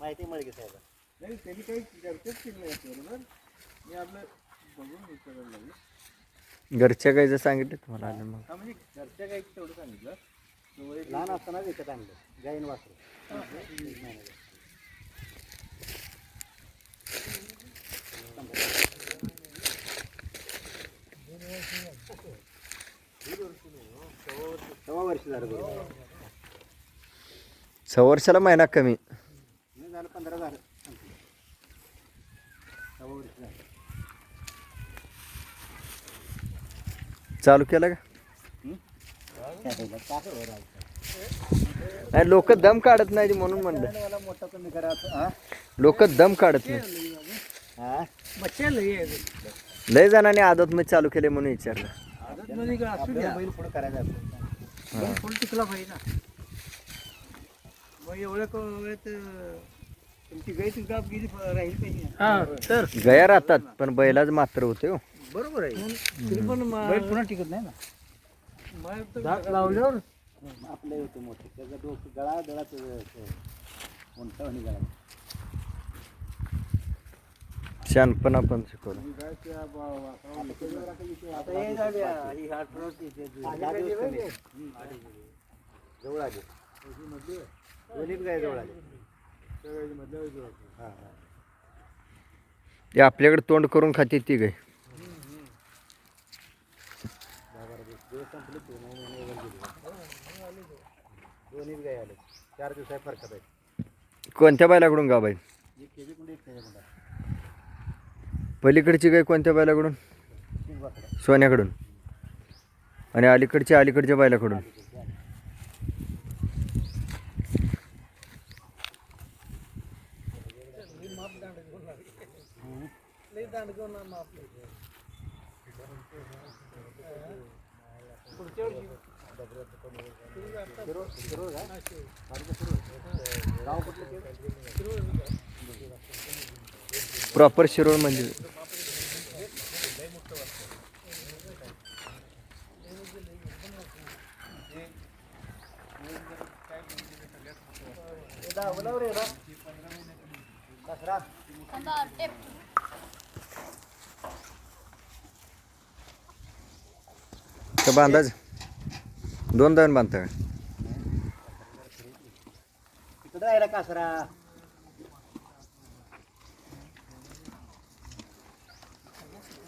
माहिती मिळेल की साहेब? नाही त्यांनी काही चर्चाच केली नाही याच्याबरोबर मी आपलं बघून विचारायला लागलो. घरच्या गाईचं सांगितलं तुम्हाला आलं मग. हा म्हणजे घरच्या काही तेवढं सांगितलं. लहान असताना विकत आणलं. गाईन वासरू. वर्ष झालं बरोबर सहा वर्षाला महिना कमी. नाही झालं पंधरा झालं. सव्वा वर्ष झालं. चालू केलं का. नाही लोक दम काढत नाही म्हणून म्हणलं. मला मोठा कमी करा हा लोक दम काढत नाही हा? लय जणांनी आदत मध्ये चालू केले म्हणून विचारलं. आपल्याला बैल पुढं करायचा असतो. फुल टिकला पाहिजे ना? मग एवढ्या क- वेळेत अं, तुमची गेली राहील पाहिजे हा तर. गया राहतात पण बैलाच मात्र होते हो. बरोबर आहे. तरी पण बैल पुन्हा टिकत नाही ना? लावल्यावर? आपले होते मोठे. त्याचा डोकं गळा गळा कोणता गळा शहाणपणा पण शिकवलं जवळ आले गाय जवळ आले ते आपल्याकडे तोंड करून खाते ती गाय दोन्हीच गाय आले चार दिवसात फरक कोणत्या बायलाकडून गा बाई पलीकडची गाय कोणत्या बैलाकडून? सोन्याकडून. आणि अलीकडच्या अलीकडच्या बैलाकडून. प्रॉपर शिरोळ म्हणजे बांधाच दोन दोन बांधता कासरा